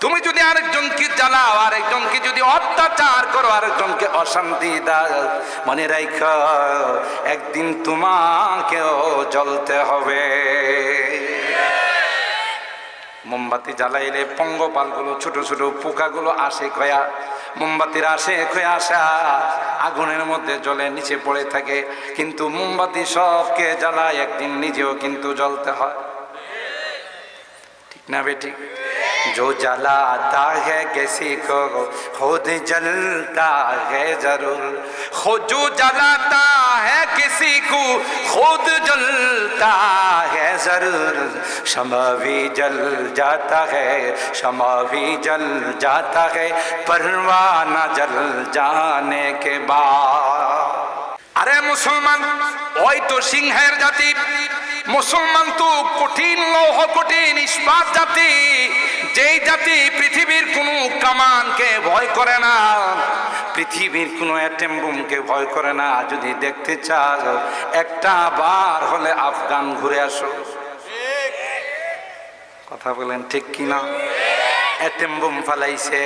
তুমি যদি আরেকজনকে জ্বালাও, আরেকজনকে যদি অত্যাচার করো, আরেকজনকে অশান্তি দাও। মনে রাখ একদিন তোমাকেও জ্বলতে হবে। মোমবাতি জ্বালাইলে পঙ্গপালগুলো, ছোট ছোট পোকাগুলো আসে খয়া মোমবাতির আসে খয়া আসা, আগুনের মধ্যে জলে নিচে পড়ে থাকে। কিন্তু মোমবাতি সবকে জ্বালায়, একদিন নিজেও কিন্তু জ্বলতে হয়। ঠিক না বেঠিক जो जलाता है किसी को खुद जलता है जरूर खुद जो जलाता है किसी को खुद जलता है जरूर शमा भी जल जाता है शमा भी जल जाता है परवाना जल जाने के बाद আরে মুসলমান ওই তো সিংহের জাতি মুসলমান তো কঠিন লৌহ, কঠিন ইস্পাত জাতি। যেই জাতি পৃথিবীর কোনো কামানকে ভয় করে না, পৃথিবীর কোনো অ্যাটেম বুমকে ভয় করে না, যদি দেখতে চাও, একটা বার হলে আফগান ঘুরে আসো। কথা বলেন ঠিক কিনা অ্যাটেম বুম ফালাইছে,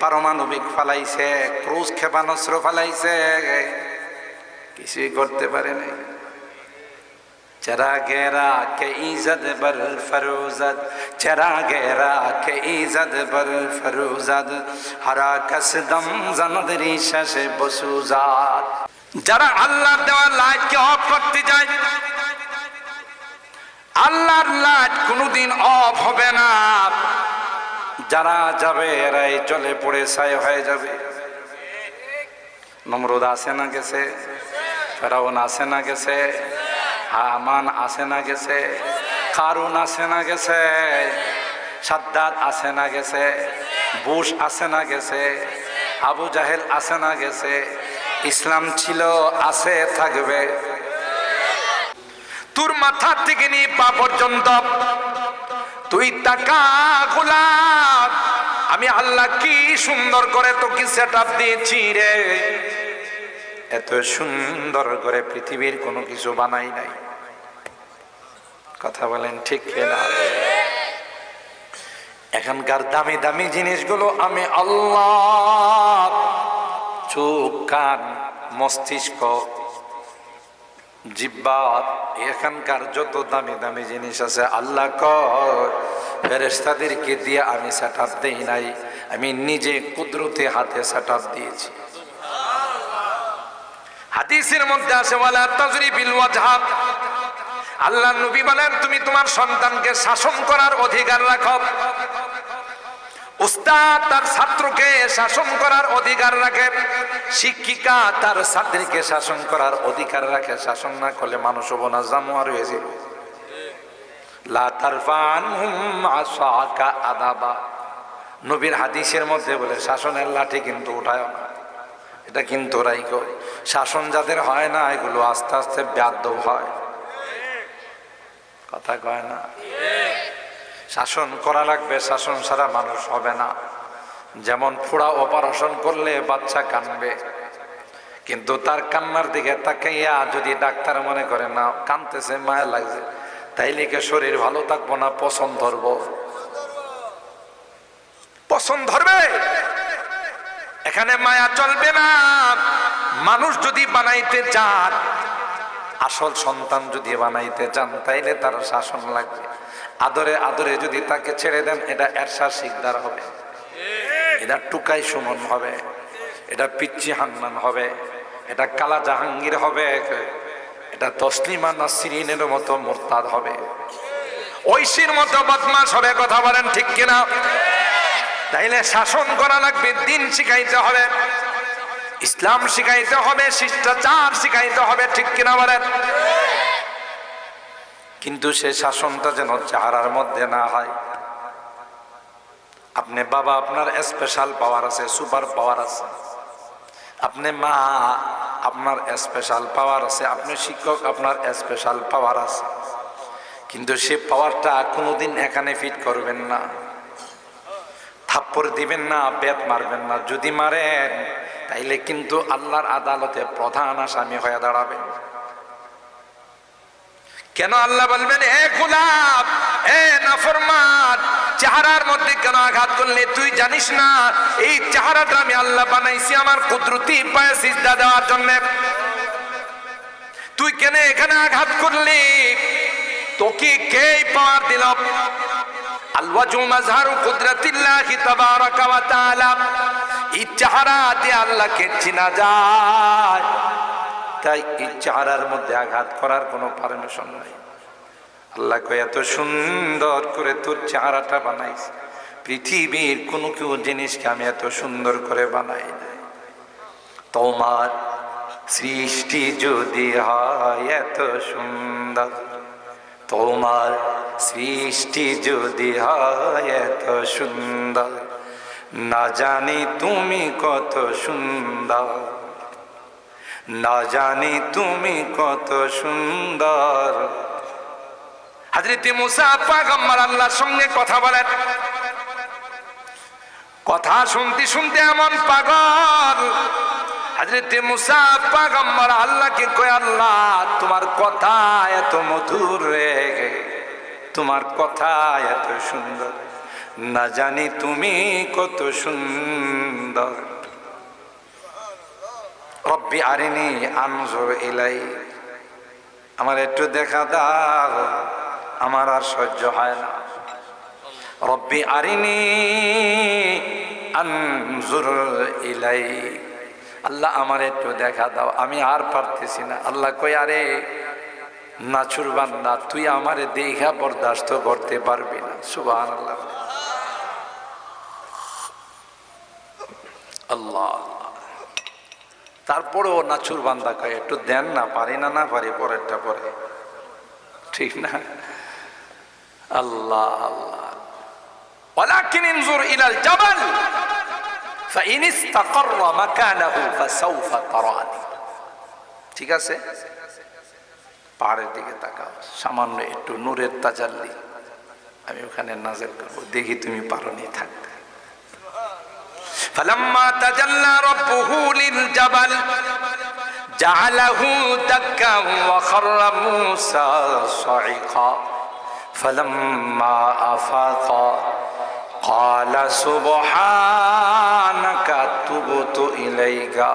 পারমাণবিক ফালাইছে, ক্রুজ ক্ষেপণাস্ত্র ফালাইছে। কিছুই করতে পারে নাই। چرا گیرا کے عزت بر فروزد چرا گیرا کے عزت بر فروزد ہرا کس دم زند ریشہ سے بسوزاد যারা আল্লাহর দেওয়ার লাইটকে অফ করতে যায় আল্লাহর লাইট কোনোদিন অফ হবে না যারা যাবে এরাই চলে পড়ে ছায় হয়ে যাবে নমরুদ আসে না গেছে ফেরাউন আসে না গেছে হামান আসে না গেছে, কারুন আসে না গেছে সাদ্দাত আসে না গেছে, বুশ আসে না গেছে, আবু জাহেল আসে না গেছে, ইসলাম ছিল আছে থাকবে। তোর মাথা থেকে নিয়ে পা পর্যন্ত, তুই তাকা গোলাপ, আমি আল্লাহ কি সুন্দর করে তোকে সেট আপ দিয়েছি রে। এত সুন্দর করে পৃথিবীর কোনো কিছু বানাই নাই। কথা বলেন, ঠিক না এখানকার দামি দামি জিনিসগুলো আমি আল্লাহ চোখ, কান, মস্তিষ্ক জিব্বাত এখানকার যত দামি দামি জিনিস আছে আল্লাহ ফেরেস্তাদেরকে দিয়ে আমি সেট আপ দেই নাই, আমি নিজে কুদরতে হাতে সেট আপ দিয়েছি। হাদিসের মধ্যে আছে, ওয়ালা তাজরি বিল ওয়াজহাব আল্লাহ নবী বলেন, তুমি তোমার সন্তানকে শাসন করার অধিকার রাখো। উস্তাদ তার ছাত্রকে শাসন করার অধিকার রাখে। শিক্ষিকা তার ছাত্রীকে শাসন করার অধিকার রাখে। শাসন না করলে মানুষ হব না জানোয়ার হয়ে যাবে। নবীর হাদিসের মধ্যে বলে, শাসনের লাঠি কিন্তু উঠায় না। এটা কিন্তু রাইকো শাসন যাদের হয় না, এগুলো আস্তে আস্তে ব্যাধ হয়। কথা কয় না। শাসন করা লাগবে, শাসন ছাড়া মানুষ হবে না। যেমন ফোড়া অপারেশন করলে বাচ্চা কানবে, কিন্তু তার কান্নার দিকে তাকে তাকাইয়া যদি ডাক্তার মনে করে, না, কানতেছে, মায়া লাগছে, তাইলে কি শরীর ভালো থাকব না পছন্দ ধরবো? পছন্দ ধরবে? এখানে মায়া চলবে না। মানুষ যদি বানাইতে চান আসল সন্তান যদি বানাইতে চান, তাইলে তার শাসন লাগবে। আদরে আদরে যদি তাকে ছেড়ে দেন, এটা এরশা শিকদার হবে। এটা টুকাই সুমন হবে। এটা পিচ্ছি হান্নান হবে। এটা কালা জাহাঙ্গীর হবে। এটা তসলিমা নাসরিনের মতো মোরতাদ হবে। ঐশীর মতো বদমাস হবে, কথা বলেন ঠিক কিনা? তাইলে শাসন করা লাগবে, দিন শিখাইতে হবে। ইসলাম শিখাইতে হবে, শিষ্টাচার শিখাইতে হবে, ঠিক কিনা বলেন? কিন্তু সে শাসনটা যেন চেহারার মধ্যে না হয়। আপনি বাবা, আপনার স্পেশাল পাওয়ার আছে সুপার পাওয়ার আছে। আপনি মা, আপনার স্পেশাল পাওয়ার আছে, আপনি শিক্ষক, আপনার স্পেশাল পাওয়ার আছে। কিন্তু সে পাওয়ারটা কোনোদিন এখানে ফিট করবেন না। থাপ্পড় দিবেন না, বেত মারবেন না। যদি মারেন তাইলে কিন্তু আল্লাহর আদালতে প্রধান আসামি হয়ে দাঁড়াবেন কেন আল্লাহ বলবেন, এ গোলাপ এ নাফরমান, চেহারার মধ্যে কেন আঘাত করলে? তুই জানিস না, এই চেহারাটা আমি আল্লাহ বানাইছি, আমার কুদরতি পায়ে সিজদা দেওয়ার জন্য। তুই কেন এখানে আঘাত করলি? তোকে কে পাওয়ার দিল? আলওয়াজু মাজহারু কুদরাতিল্লাহি তাবারাকা ওয়া তাআলা। এই দিয়ে তাই এই মধ্যে আঘাত করার কোনো নাই। এত সুন্দর করে তোর চেহারাটা পৃথিবীর কোনো কেউ জিনিসকে আমি এত সুন্দর করে বানাই নাই। তোমার সৃষ্টি যদি হয় এত সুন্দর, তোমার সৃষ্টি যদি হয় এত সুন্দর না জানি তুমি কত সুন্দর। না জানি তুমি কত সুন্দর। হাজরিতে মুসা পাগম্বর আল্লাহর সঙ্গে কথা বলেন। কথা শুনতে শুনতে এমন পাগল। হাজরিতে মুসা পাগম্বর আল্লাহকে কয়, আল্লাহ, তোমার কথা এত মধুর রে। তোমার কথা এত সুন্দর। না জানি তুমি কত সুন্দর। রব্বি আরিনি আনজর ইলাই। আমার একটু দেখা দাও, আমার আর সহ্য হয় না। রব্বি আরিনি আনজুর ইলাই। আল্লাহ আমার একটু দেখা দাও, আমি আর পারতেছি না। আল্লাহ কই আরে নাচুর বান্দা, তুই আমারে দেখা বরদাস্ত করতে পারবি না। সুবাহ আল্লাহ আল্লাহ তারপরেও নাচুর বান্দা কয় একটু দেন না পারি না না পারি পরেরটা পরে ঠিক না আল্লাহ আল্লাহ ولكن انظر الى الجبل فإن استقر مكانه فسوف تراني ঠিক আছে পাহাড়ের দিকে তাকাও সামান্য একটু নূরের তাজাল্লি আমি ওখানে নাজেল করবো দেখি তুমি পারনি থাকতে فلما تجلى ربه للجبل جعله دكا وخر موسى صعقا فلما أفاق قال سبحانك تبت إليك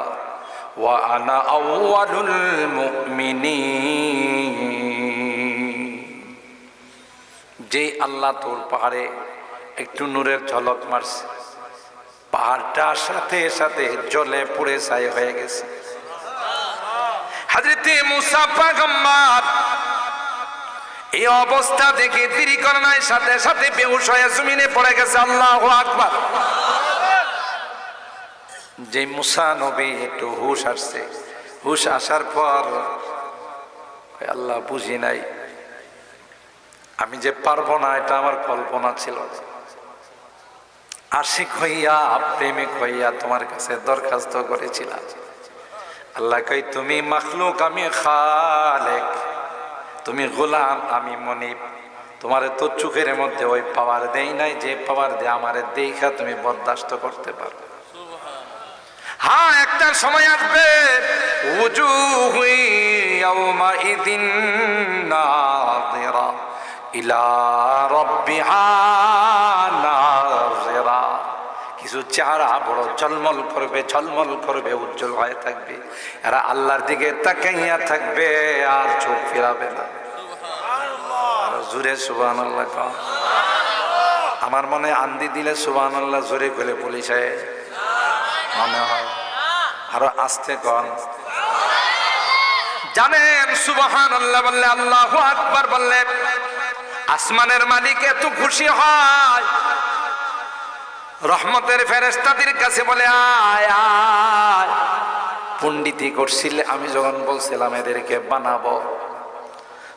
وأنا أول المؤمنين যে আল্লাহ তোর পাহাড়ে একটু নূরের ঝলক মারছে পাহাড়টা সাথে সাথে জলে পুড়ে ছাই হয়ে গেছে। হাজরতে মুসা পাগম্বার, এই অবস্থা দেখে দেরি করে নাই, সাথে সাথে বেহুশ হয়ে জমিনে পড়ে গেছে। আল্লাহ আকবার। যে মুসা নবী একটু হুশ আসছে। হুশ আসার পর আল্লাহ, বুঝি নাই। আমি যে পারব না, এটা আমার কল্পনা ছিল আশিক হইয়া প্রেমিক হইয়া তোমার কাছে দরখাস্ত করেছিলাম। আল্লাহ কই তুমি মখলুক, আমি খালেক। তুমি গোলাম, আমি মনিব। তোমার তো চোখের মধ্যে ওই পাওয়ার দেই নাই, যে পাওয়ার দিয়ে আমার দেখা তুমি বরদাস্ত করতে পারো। হ্যাঁ একটা সময় আসবে উজু হুই ইয়াউমাইদিন নাযিরা ইলা রাব্বিহা। কিছু চেহারা বড় ঝলমল করবে ঝলমল করবে, উজ্জ্বল হয়ে থাকবে। এরা আল্লাহর দিকে তাকাইয়া থাকবে, আর চোখ ফিরাবে না। আর জুড়ে সুবান আল্লাহ আমার মনে আন্দি দিলে সুবান আল্লাহ জোরে গেলে পুলিশে মনে হয়। আরও আসতে কন। জানেন সুবহান আল্লাহ বললে আল্লাহ আকবার বললে, আসমানের মালিক এত খুশি হয়। রহমতের ফেরেস্তাদের কাছে বলে, আয় আয় পণ্ডিতি করছিলে, আমি যখন বলছিলাম এদেরকে বানাবো,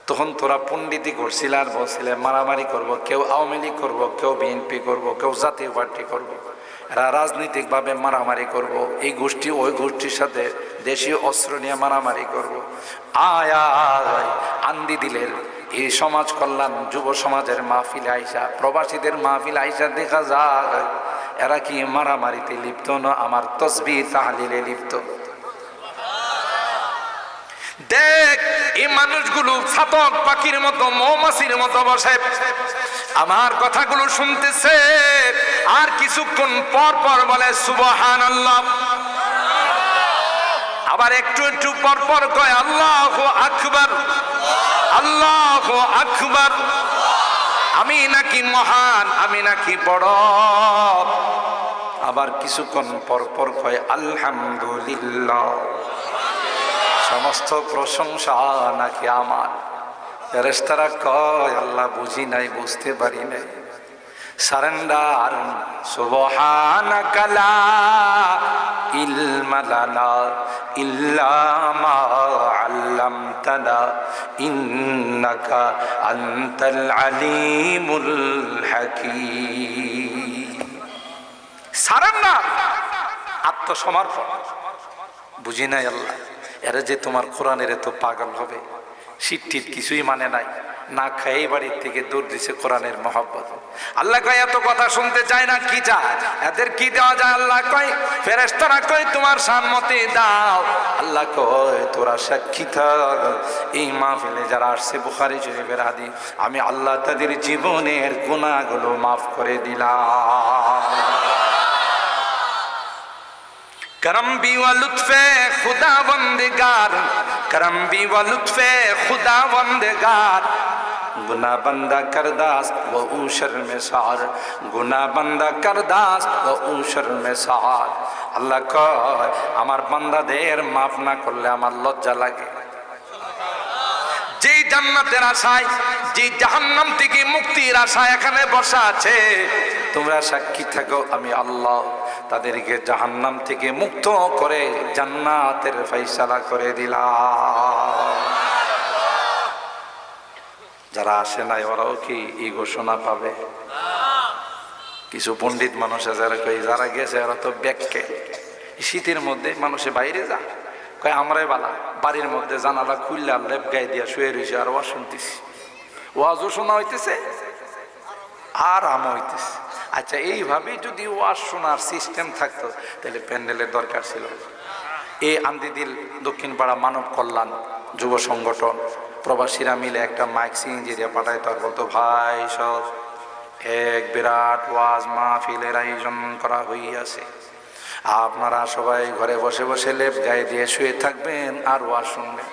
তখন তোরা পণ্ডিতি করছিল আর বলছিলে, মারামারি করব, কেউ আওয়ামী লীগ করব, কেউ বিএনপি করব, কেউ জাতীয় পার্টি করব। এরা রাজনৈতিকভাবে মারামারি করব। এই গোষ্ঠী ওই গোষ্ঠীর সাথে দেশীয় অস্ত্র নিয়ে মারামারি করব। আয় আয় আন্দি দিলের এই সমাজ কল্যাণ, যুব সমাজের মাহফিল আইসা, প্রবাসীদের মাহফিল আইসা দেখা যায়। এরা কি মারামারিতে লিপ্ত না? আমার তসবি তাহালিলে লিপ্ত। দেখ, এই মানুষগুলো ছাতক পাখির মতো, মৌমাছির মতো বসে। আমার কথাগুলো শুনতেছে, আর কিছুক্ষণ পর পর বলে সুবহান আল্লাহ আবার একটু একটু পর পর কয়, আল্লাহ আকবার আল্লাহ আকবার। আমি নাকি মহান, আমি নাকি বড়। আবার কিছুক্ষণ পর পর কয়, আলহামদুলিল্লাহ। সমস্ত প্রশংসা নাকি আমার। ফেরেস্তারা কয়, আল্লাহ বুঝি নাই, বুঝতে পারি নাই। সারেন্ডার সুবহানাকা লা ইলমা লানা ইল্লা মা আল্লামতানা, ইন্নাকা আনতাল আলিমুল হাকীম। সারেন্ডার, আত্মসমর্পণ। বুঝি নাই আল্লাহ, এরা যে তোমার কোরআনের এত পাগল হবে শীত কিছুই মানে নাই। না খায় এই বাড়ির থেকে দূর দিছে কোরআনের মহব্বত। আল্লাহ কয়, এত কথা শুনতে চায় না, কি চা এদের কি দেওয়া যায়? আল্লাহ কয় ফেরেস্তারা কয়, তোমার সম্মতি দাও। আল্লাহ কয়, তোরা সাক্ষী থাক। এই মাহফিলে যারা আসছে, বুখারি শরীফের হাদি আমি আল্লাহ তাদের জীবনের গুণাগুলো মাফ করে দিলাম। کرم بھی و لطف خدا وندگار کرم بھی و لطف خدا وندگار গুনা বান্দা করদাস ও উশর মে সার। গুনা বান্দা করদাস ও উশর মে সার। আল্লাহ কয়, আমার বান্দাদের মাফ না করলে আমার লজ্জা লাগে। যেই জান্নাতের আশায় যে জাহান্নাম থেকে মুক্তির আশা এখানে বসা আছে, তোমরা সাক্ষী থাকো, আমি আল্লাহ তাদেরকে জাহান্নাম থেকে মুক্ত করে জান্নাতের ফয়সালা করে দিলাম। যারা আসে নাই, ওরাও কি এই ঘোষণা পাবে? কিছু পণ্ডিত মানুষ যারা কই যারা গেছে ওরা তো ব্যাগকে শীতের মধ্যে মানুষে বাইরে যা। কয়, আমরাই বালা, বাড়ির মধ্যে জানালা খুললে লেপ গায়ে দিয়া শুয়ে রয়েছে আর ওয়াজ শুনতেছি। ওয়াজও শোনা হইতেছে, আর আম হইতেছে। আচ্ছা এইভাবেই যদি ওয়াজ শোনার সিস্টেম থাকতো, তাহলে প্যান্ডেলের দরকার ছিল। এই আন্দিদিল দক্ষিণ পাড়া মানব কল্যাণ যুব সংগঠন প্রবাসীরা মিলে একটা মাইক দিয়ে পাঠাইতো আর বলতো, ভাই, সব এক বিরাট ওয়াজ মাহফিলের আয়োজন করা হইয়াছে। আপনারা সবাই ঘরে বসে বসে লেপ গায়ে দিয়ে শুয়ে থাকবেন আর ওয়াজ শুনবেন।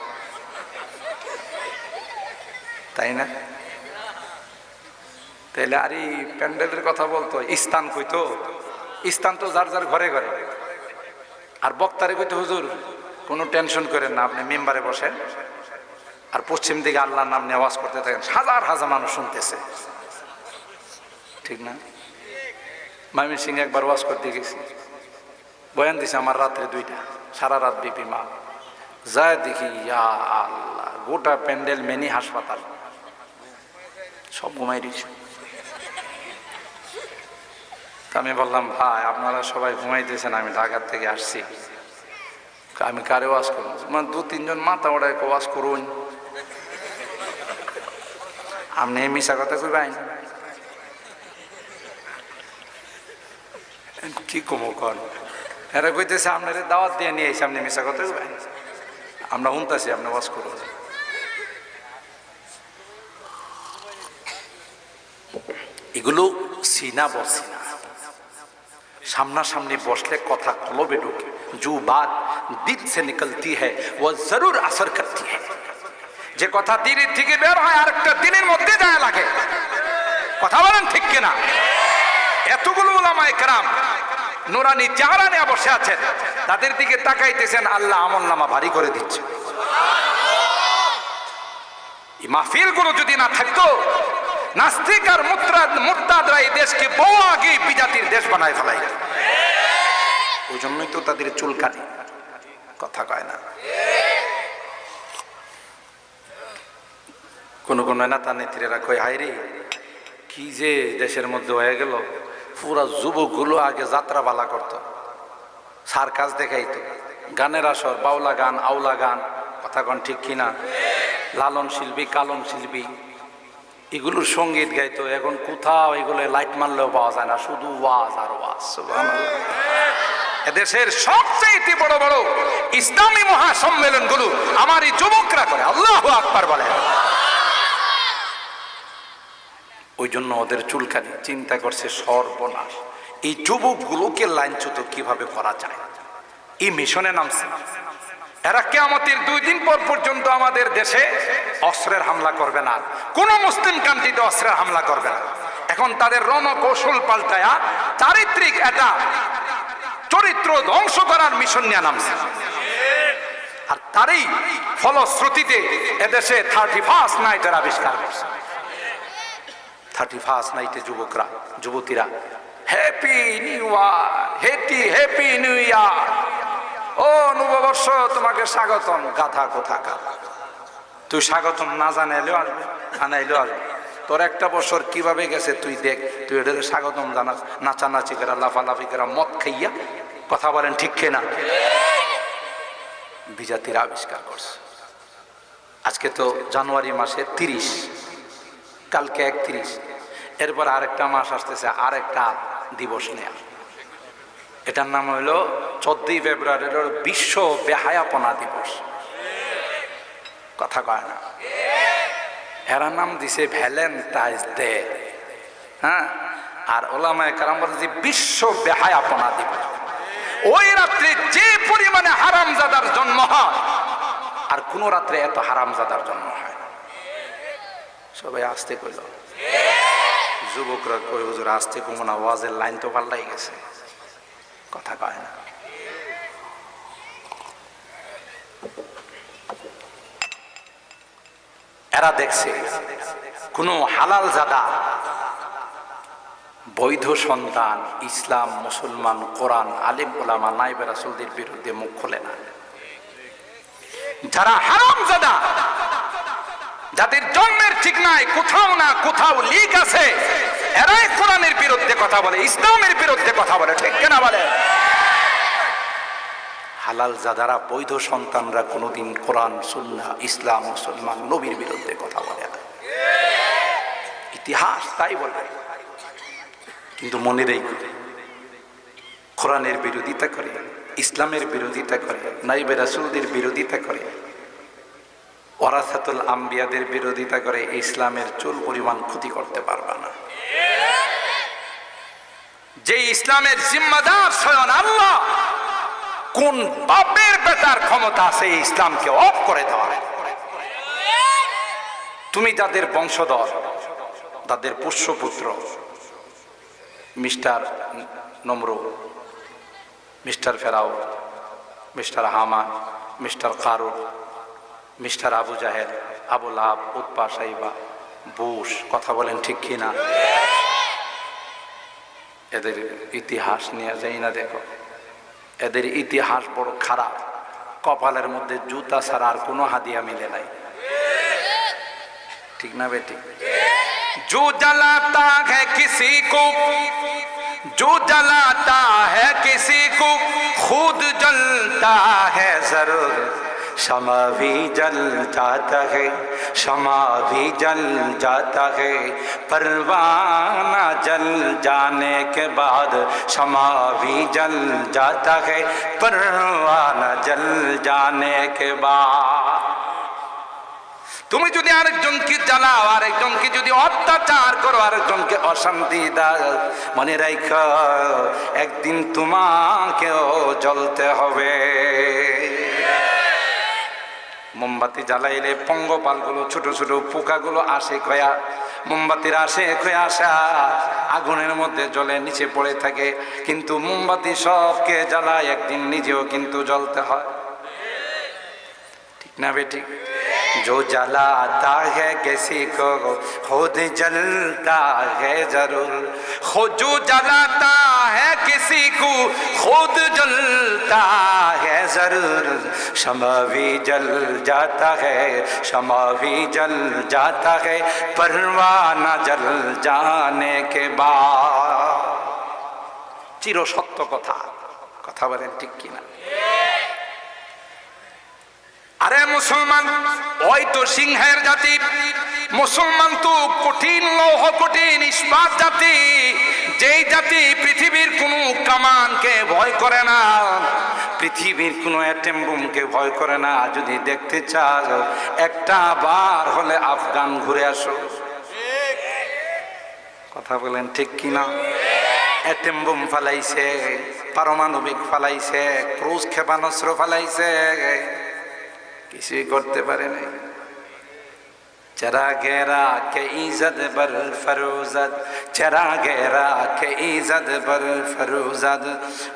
তাই না? তাইলে আর এই প্যান্ডেলের কথা বলতো, স্থান কইতো স্থান তো যার যার ঘরে ঘরে। আর বক্তারে কইতো, হুজুর, কোনো টেনশন করেন না, আপনি মেম্বারে বসেন। আর পশ্চিম দিকে আল্লাহর নাম নেওয়াজ করতে থাকেন, হাজার হাজার মানুষ শুনতেছে। ঠিক না? মামির সিং একবার ওয়াজ করতে গেছি। বয়ান দিছে আমার রাত্রে দুইটা, সারা রাত বিপি মা। যায় দেখি, ইয়া আল্লাহ, গোটা প্যান্ডেল মেনি হাসপাতাল। সব ঘুমাই দিয়েছে আমি বললাম, ভাই, আপনারা সবাই ঘুমাইতেছেন, আমি ঢাকার থেকে আসছি। আমি কারে ওয়াজ করব? মানে দু তিনজন মাথা ওড়ায় ওয়াজ করুন। আপনি মিশা কথা কইবাই কি কম কর এরা কইতেছে আপনার দাওয়াত দিয়ে নিয়ে এসে আপনি মিশা কথা কইবাই আমরা শুনতেছি, আপনি বাস করুন। এগুলো সিনা বসে। না সামনাসামনি বসলে কথা কলবে ঢুকে। জু বাত দিল সে নিকলতি হ্যাঁ ও জরুর আসর করতি হ্যাঁ যে কথা দিনের থেকে বের হয়, আরেকটা দিনের মধ্যে যায় লাগে। কথা বলেন ঠিক কিনা? এতগুলো ওলামায়ে কেরাম নোরানি চেহারা নিয়ে বসে আছেন, তাদের দিকে তাকাইতেছেন, আল্লাহ আমল নামা ভারী করে দিচ্ছে। এই মাহফিলগুলো যদি না থাকতো, নাস্তিক আর মুত্রাদ মুরতাদরা এই দেশকে বহু আগে বিজাতির দেশ বানায় ফেলাই ওই জন্যই তো তাদের চুল কাটে কথা কয় না। কোন কোনো নেতা নেত্রীরা কয় হাই রে, কি যে দেশের মধ্যে হয়ে গেল। পুরা যুবকগুলো আগে যাত্রা বালা করত। সার কাজ দেখাইতো। গানের আসর, বাউলা গান, আউলা গান, কথা কন ঠিক কিনা? লালন শিল্পী, কালন শিল্পী, এগুলোর সংগীত গাইতো। এখন কোথাও এগুলো লাইট মারলেও পাওয়া যায় না, শুধু ওয়াজ আর ওয়াজ। এদেশের সবচেয়ে বড় বড় ইসলামী মহাসম্মেলনগুলো আমার এই যুবকরা করে। আল্লাহ আকবার বলে। ওই জন্য ওদের চুলকানি, চিন্তা করছে সর্বনাশ। এই যুবকগুলোকে লাইনচ্যুত কীভাবে করা যায়? এই মিশনে নামছে। এরা কেয়ামতের দুই দিন পর পর্যন্ত আমাদের দেশে অস্ত্রের হামলা করবে না। কোন মুসলিম কান্ট্রিতে অস্ত্রের হামলা করবে না। এখন তাদের রণকৌশল পাল্টায়া চারিত্রিক এটা চরিত্র ধ্বংস করার মিশন নিয়ে নামছে। আর তারই ফলশ্রুতিতে এদেশে থার্টি ফার্স্ট নাইটের আবিষ্কার করছে থার্টি ফার্স্ট নাইটে যুবকরা যুবতীরা happy new year happy happy new year ও নববর্ষ, তোমাকে স্বাগতম। গাধা কোথাকা তুই স্বাগতম না জানাইলেও আসবে জানাইলেও আসবে। তোর একটা বছর কীভাবে গেছে তুই দেখ, তুই এদের স্বাগতম জানাস, নাচানাচি করা, লাফালাফি করা, মদ খাইয়া কথা বলেন ঠিক না বিজাতির আবিষ্কার করছে। আজকে তো জানুয়ারি মাসে তিরিশ, কালকে একত্রিশ। এরপর আরেকটা মাস আসতেছে, আরেকটা দিবস নেয়া। এটার নাম হইল চোদ্দই ফেব্রুয়ারির বিশ্ব বেহায়াপনা দিবস। কথা কয় না? এরা নাম দিছে ভ্যালেন্টাইন্স ডে। হ্যাঁ? আর ওলামায় কারাম বলে যে বিশ্ব বেহায়াপনা দিবস। ওই রাত্রে যে পরিমাণে হারামজাদার জন্ম হয়, আর কোন রাত্রে এত হারামজাদার জন্ম হয় সবাই আসতে কইল যুবকরা কই হুজুর আসতে কমো না ওয়াজের লাইন তো পাল্টাই গেছে। কথা কয় না। এরা দেখছে, কোন হালাল জাদা, বৈধ সন্তান, ইসলাম, মুসলমান, কোরআন, আলিম, ওলামা নাইবে রাসুলদের বিরুদ্ধে মুখ খোলে না। যারা হারাম জাদা, যাদের জন্মের ঠিক নাই, কোথাও না কোথাও লিক আছে এরাই কোরআনের বিরুদ্ধে কথা বলে, ইসলামের বিরুদ্ধে কথা বলে, ঠিক কেনা বলে? হালাল জাদারা বৈধ সন্তানরা কোনোদিন কোরআন, সুন্না, ইসলাম, মুসলমান, নবীর বিরুদ্ধে কথা বলে ইতিহাস তাই বলে। কিন্তু মনে রেখে, কোরআনের বিরোধিতা করে, ইসলামের বিরোধিতা করে, নাইবে রাসুলদের বিরোধিতা করে ওরাসাতুল আম্বিয়াদের বিরোধিতা করে ইসলামের চুল পরিমাণ ক্ষতি করতে পারবে না। যে ইসলামের জিম্মাদার স্বয়ং আল্লাহ, কোন বাপের বেটার ক্ষমতা আছে ইসলামকে অফ করে দেওয়ার? তুমি যাদের বংশধর, তাদের পুষ্যপুত্র, mister Nimrod, mister Pharaoh mister Haman, mister Qarun mister Abu Zahed Abu লাভ উৎপা সাইবা, বুশ, কথা বলেন ঠিক কিনা? এদের ইতিহাস নিয়ে যাই না দেখো। এদের ইতিহাস বড় খারাপ। কপালের মধ্যে জুতা ছাড়া আর কোনো হাদিয়া মিলে নাই। ঠিক না বেটি? জু জ্বালাতা হ্যাঁ কিসি কো? জু জ্বালাতা হ্যাঁ কিসি কো? খুদ জ্বলতা হ্যাঁ জরুর। क्षमा भी जल जाता है क्षमा भी जल जाता है परवाना जल जाने के बाद क्षमा भी जल जाता है परवाना जल जाने के बाद তুমি যদি আরেকজনকে জ্বালাও আরেকজনকে যদি অত্যাচার করো আরেকজনকে অশান্তি দাও মনে রাখ একদিন তোমাকেও জ্বলতে হবে মোমবাতি জ্বালাইলে পঙ্গপালগুলো, ছোট ছোট পোকাগুলো আসে কয়া। মোমবাতির আসে কয়া আসা, আগুনের মধ্যে জলে নিচে পড়ে থাকে। কিন্তু মোমবাতি সবকে জ্বালায়, একদিন নিজেও কিন্তু জ্বলতে হয়। ঠিক না বেঠিক जो जलाता है किसी को खुद जलता है जरूर खुद जो जलाता है किसी को खुद जलता है जरूर क्षमा भी जल जाता है क्षमा भी जल जाता है परवाना जल जाने के बाद চির সত্য কথা কথা বলেন ঠিক কিনা আরে মুসলমান, ওই তো সিংহের জাতি। মুসলমান তো কঠিন লৌহ, কঠিন ইস্পাত জাতি। যেই জাতি পৃথিবীর কোন কামানকে ভয় করে না, পৃথিবীর কোনো অ্যাটেম বুমকে ভয় করে না। যদি দেখতে চাও, একটা বার হলে আফগান ঘুরে আসো। কথা বলেন ঠিক কিনা অ্যাটেম বোম ফালাইছে, পারমাণবিক ফালাইছে, ক্রুজ ক্ষেপণাস্ত্র ফালাইছে। কিছুই করতে পারে নাই। গেরা কে ইজত বর ফরোজত, চারা গেরা কে ইজত বর ফরোজত,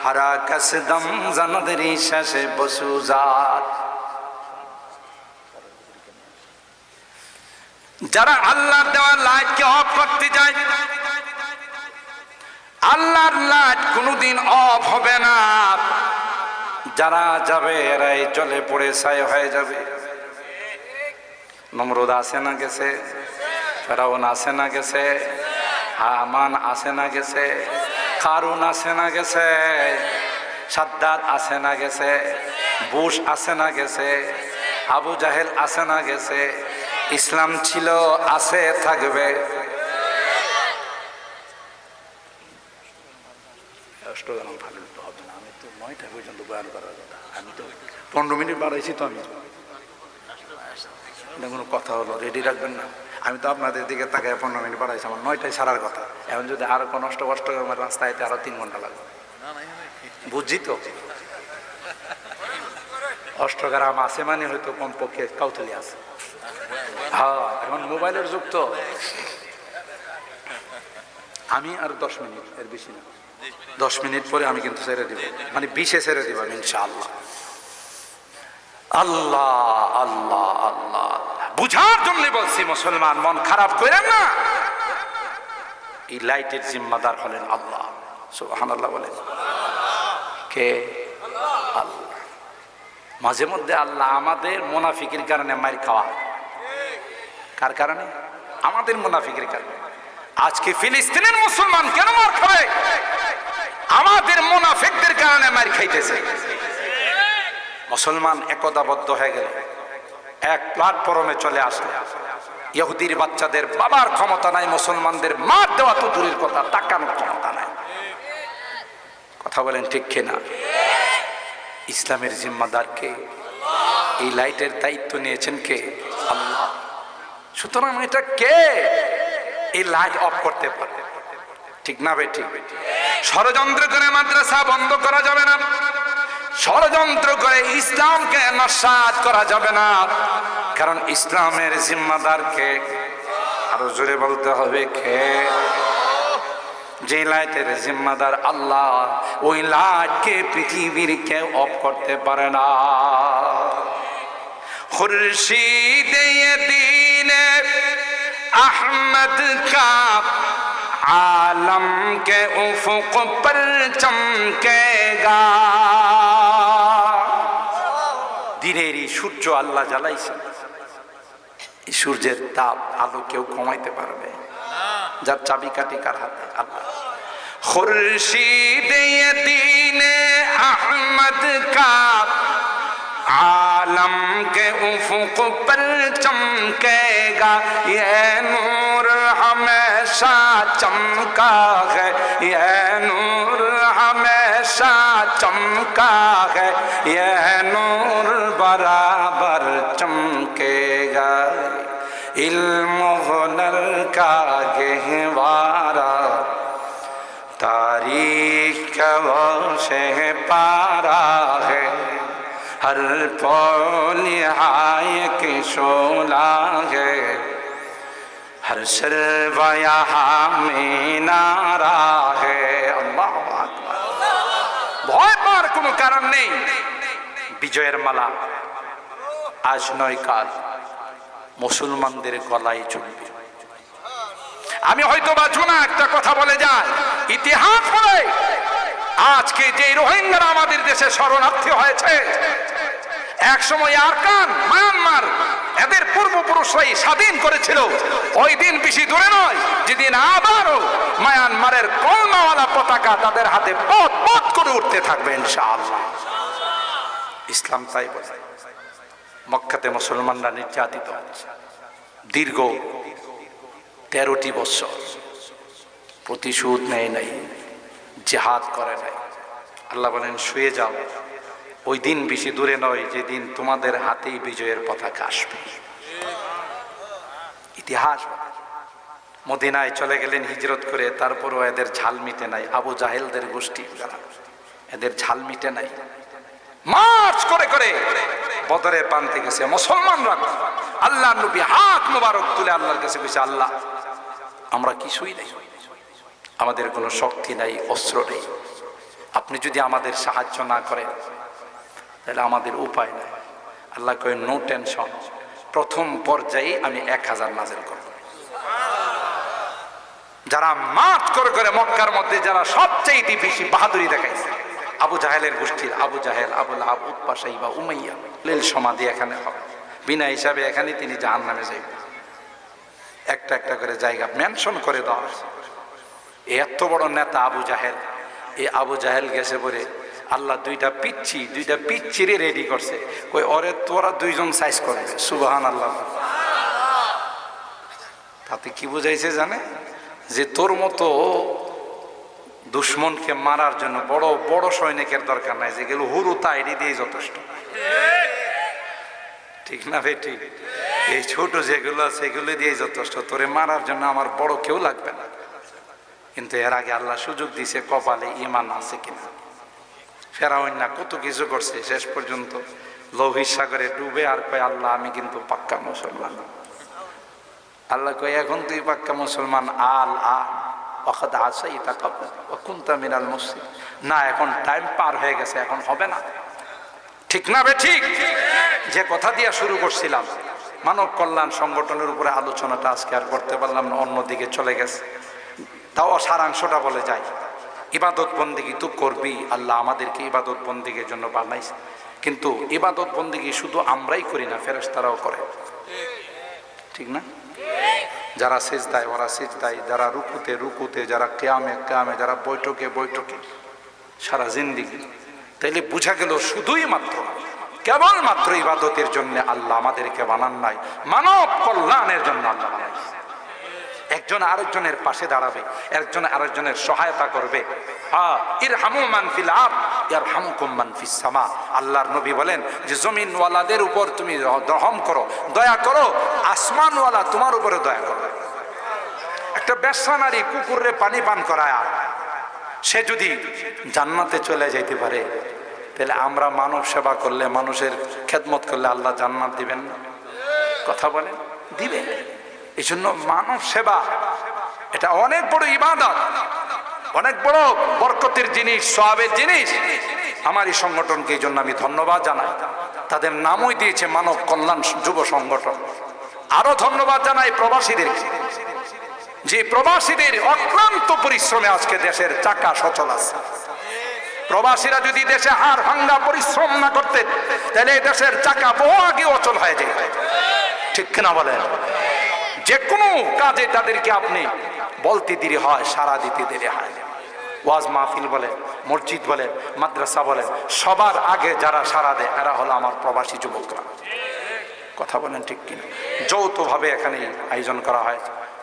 হারা কস দম জনদরি শশ বসুজাত যারা আল্লাহ দেওয়া লাইট কে অফ করতে যায়, আল্লাহর লাইট কোনোদিন অফ হবে না। যারা যাবে, এরাই জলে পড়ে ছাই হয়ে যাবে। নমরুদ আসে না গেছে, ফেরাউন আসে না গেছে, হামান আসে না গেছে কারুন আসে না গেছে, সাদ্দাত আসে না গেছে, বুশ আসে না গেছে, আবু জাহেল আসে না গেছে, ইসলাম ছিল আছে থাকবে। অষ্টগ্রাম ভালো হবে না। আমি তো নয়টা পর্যন্ত বয়ান করার কথা। আমি তো পনেরো মিনিট বাড়াইছি তো আমি। কোনো কথা হলো রেডি রাখবেন না। আমি তো আপনাদের দিকে তাকে পনেরো মিনিট বাড়াইছি, আমার নয়টায় সারার কথা। এখন যদি আরও কোনো অষ্ট কষ্ট আমার রাস্তায় আরও তিন ঘণ্টা লাগবে। বুঝছি তো? অষ্টগ্রাম আছে মানে হয়তো কমপক্ষে কাউতলি আছে। হ্যাঁ এখন মোবাইলের যুগ তো। আমি আর দশ মিনিট, এর বেশি না। দশ মিনিট পরে আমি কিন্তু ছেড়ে দিব। মানে বিশে ছেড়ে দিব আমি ইনশাআল্লাহ। আল্লাহ আল্লাহ আল্লাহ। বুঝার জন্য বলছি, মুসলমান, মন খারাপ করেন না। এই লাইটের জিম্মাদার হলেন আল্লাহ। সুবহান আল্লাহ বলেন। কে? আল্লাহ। মাঝে মধ্যে আল্লাহ আমাদের মোনাফিকের কারণে মার খাওয়া কার কারণে? আমাদের মোনাফিকের কারণে। আজকে ফিলিস্তিনের মুসলমান কেন মার খাবে? আমাদের মোনাফিকদের কারণে মার খাইতেছে। মুসলমান একতাবদ্ধ হয়ে গেল। এক প্ল্যাটফর্মে চলে আসলে। ইহুদির বাচ্চাদের বাবার ক্ষমতা নাই, মুসলমানদের মার দেওয়া তো দূরের কথা টাকানোর ক্ষমতা নাই। কথা বলেন ঠিক কিনা? ইসলামের জিম্মাদার কে? এই লাইটের দায়িত্ব নিয়েছেন কে? আল্লাহ। সুতরাং এটা কে? এই লাইট অফ করতে পারে। ঠিক না বে ঠিক? ষড়যন্ত্র করে মাদ্রাসা বন্ধ করা যাবে না। ষড়যন্ত্র করে ইসলামকে নসাদ করা যাবে না। কারণ ইসলামের জিম্মাদারকে আরও জোরে বলতে হবে কে? যে লাইটের জিম্মাদার আল্লাহ, ওই লাইটকে পৃথিবীর কেউ অফ করতে পারে না। খুরশিদে ইয়ে দিনের আহমদ কাপ عالم کے افق پر چمکے گا দিনেরই সূর্য আল্লাহ জ্বালাইছে সূর্যের তাপ আলো কেউ কমাইতে পারবে। যার চাবি কাটি কার হাতে? আল্লাহ। খুরশিদে দিনে আহমদ কা আলম کے افق پر چمکے گا یہ ہمیشہ چمکا ہے۔ یہ نور ہمیشہ چمکا ہے۔ یہ نور برابر چمکے گا۔ علم و ہنر کا گہوارا تاریخ کا سے پارا ہے۔ ہر پول یہاں ایک شولا ہے۔ हर सरवया में नारा है আল্লাহ ভয় পাওয়ার কোনো কারণ নেই বিজয়ের মালা আজ নয় কাল মুসলমানদের গলায় চলবে আমি হয়তো বা না একটা কথা বলে যাই ইতিহাস বলে আজকে যে রোহিঙ্গারা আমাদের দেশে শরণার্থী হয়েছে এক সময় আরকান মায়ানমার এদের পূর্বপুরুষরাই স্বাধীন করেছিল। ওই দিন বেশি দূরে নয়, যেদিন আবারও মায়ানমারের কলমাওয়ালা পতাকা তাদের হাতে পথ পথ করে উঠতে থাকবে ইনশাআল্লাহ। ইসলাম তাই বলে, মক্কাতে মুসলমানরা নির্যাতিত। দীর্ঘ তেরোটি বছর প্রতিশোধ নেয় নাই, জেহাদ করে নাই। আল্লাহ বলেন, শুয়ে যাও। ওই দিন বেশি দূরে নয়, যেদিন তোমাদের হাতেই বিজয়ের পতাকা আসবে। ইতিহাস মদিনায় চলে গেলেন হিজরত করে, তারপরও এদের ঝাল মিটে নাই। আবু জাহেলদের গোষ্ঠী, এদের ঝাল মিটে নাই। মার্চ করে করে বদরে পানতে গেছে। মুসলমানরা আল্লাহ নবী হাত মোবারক তুলে আল্লাহর কাছে গেছে আল্লাহ, আমরা কিছুই নেই। আমাদের কোনো শক্তি নাই, অস্ত্র নেই। আপনি যদি আমাদের সাহায্য না করেন তাহলে আমাদের উপায় নাই। আল্লাহ কয়ে নো টেনশন প্রথম পর্যায়ে আমি এক হাজার নাজেল করব। যারা মাঠ করে করে মক্কার মধ্যে, যারা সবচেয়ে বেশি বাহাদুরি দেখাইছে, আবু জাহেলের গোষ্ঠীর, আবু জাহেল আবুল আব উৎপা, সাইবা, উমাইয়া, লীল সমাধি এখানে হবে। বিনা হিসাবে এখানে তিনি জাহান নামে যাইবেন। একটা একটা করে জায়গা মেনশন করে দেওয়া। এত বড় নেতা আবু জাহেল। এই আবু জাহেল গেছে বলে আল্লাহ দুইটা পিচ্ছি, দুইটা পিচ্ছিরে রেডি করছে। কই, ওরে তোরা দুইজন সাইজ করবে। সুবাহান আল্লাহ তাতে কি বুঝাইছে জানে? যে তোর মতো দুশ্মনকে মারার জন্য বড় বড় সৈনিকের দরকার নাই যেগুলো হুরু তাইরি দিয়ে যথেষ্ট। ঠিক না ভাই, ঠিক? এই ছোট যেগুলো আছে সেগুলো দিয়ে যথেষ্ট। তোরে মারার জন্য আমার বড় কেউ লাগবে না। কিন্তু এর আগে আল্লাহ সুযোগ দিছে কপালে ইমান আছে কিনা। ফেরাউন না কত কিছু করছে শেষ পর্যন্ত লৌহিত সাগরে ডুবে আর কয়, আল্লাহ, আমি কিন্তু পাক্কা মুসলমান। আল্লাহ কয়, এখন তুই পাক্কা মুসলমান? আল আ অখাদ আসাই তা কুন্তা মিনাল মুসলিম। না, এখন টাইম পার হয়ে গেছে, এখন হবে না। ঠিক না বে, ঠিক? যে কথা দিয়ে শুরু করছিলাম, মানব কল্যাণ সংগঠনের উপরে আলোচনাটা আজকে আর করতে পারলাম না, অন্যদিকে চলে গেছে। তাও সারাংশটা বলে যায় ইবাদত বন্দিগি তো করবি, আল্লাহ আমাদেরকে ইবাদত বন্দিগির জন্য বানাইছে। কিন্তু ইবাদত বন্দিগি শুধু আমরাই করি না, ফেরেশতারাও করে। ঠিক না? যারা সেচ দেয় ওরা সেচ দেয় যারা রুকুতে রুকুতে, যারা কেয়ামে কেয়ামে, যারা বৈঠকে বৈঠকে, সারা জিন্দিগি। তাইলে বোঝা গেল শুধুই মাত্র, কেবলমাত্র ইবাদতের জন্য আল্লাহ আমাদেরকে বানান নাই, মানব কল্যাণের জন্য আল্লাহ বানাইছে। একজন আরেকজনের পাশে দাঁড়াবে, একজন আরেকজনের সহায়তা করবে। আল্লাহর নবী বলেন যে, জমিনওয়ালাদের উপর তুমি রহম করো, দয়া করো, আসমানওয়ালা তোমার উপরে দয়া করো। একটা ব্যবসা নারী কুকুরে পানি পান করায়, সে যদি জান্নাতে চলে যাইতে পারে, তাহলে আমরা মানব সেবা করলে, মানুষের খেদমত করলে আল্লাহ জান্নাত দিবেন না। কথা বলেন? দিবে এই জন্য মানব সেবা, এটা অনেক বড় ইবাদত, অনেক বড় বরকতের জিনিস সবের জিনিস। আমার এই সংগঠনকে এই জন্য আমি ধন্যবাদ জানাই। তাদের নামই দিয়েছে মানব কল্যাণ যুব সংগঠন। আরও ধন্যবাদ জানাই প্রবাসীদের। যে প্রবাসীদের অক্লান্ত পরিশ্রমে আজকে দেশের চাকা সচল আছে। প্রবাসীরা যদি দেশে হার ভাঙ্গা পরিশ্রম না করতে, তাহলে দেশের চাকা বহু আগে অচল হয়ে যায়। ঠিক কিনা বলেন? যে কোনো কাজে তাদেরকে আপনি বলতে দেরি হয় সারা দিতে দেরি হয়। ওয়াজ মাহফিল বলেন মসজিদ বলেন মাদ্রাসা বলেন সবার আগে যারা সারা দেয়, এরা হলো আমার প্রবাসী যুবকরা। কথা বলেন ঠিক কিনা? যৌথভাবে এখানে আয়োজন করা হয়।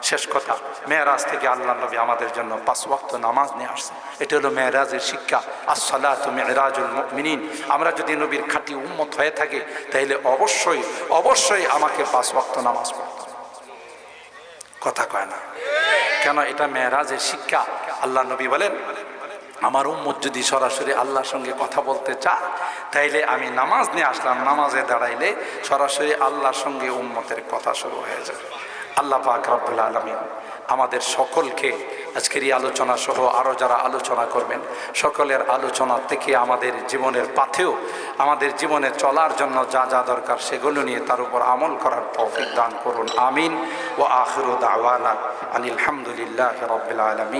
শেষ কথা, মেয়েরাজ থেকে আল্লাহ নবী আমাদের জন্য পাঁচ ওয়াক্ত নামাজ নিয়ে আসছে। এটা হলো মেয়েরাজের শিক্ষা। আসসালাহ মেয়েরাজুল মিনিন আমরা যদি নবীর খাঁটি উন্মত হয়ে থাকি তাহলে অবশ্যই অবশ্যই আমাকে পাঁচ ওয়াক্ত নামাজ পড়তে। কথা কয় না। কেন এটা মেয়েরাজের শিক্ষা। আল্লাহ নবী বলেন, আমার উম্মত যদি সরাসরি আল্লাহর সঙ্গে কথা বলতে চায়, তাইলে আমি নামাজ নিয়ে আসলাম। নামাজে দাঁড়াইলে সরাসরি আল্লাহর সঙ্গে উম্মতের কথা শুরু হয়ে যায়। আল্লাহ পাক রব্বুল আলমী আমাদের সকলকে আজকের এই আলোচনা সহ আরও যারা আলোচনা করবেন, সকলের আলোচনা থেকে আমাদের জীবনের পাথেও, আমাদের জীবনে চলার জন্য যা যা দরকার সেগুলো নিয়ে তার উপর আমল করার তৌফিক দান করুন। আমিন। ও আখরুদ আওয়ানা আনিল হামদুলিল্লাহ রবিল আলমিন।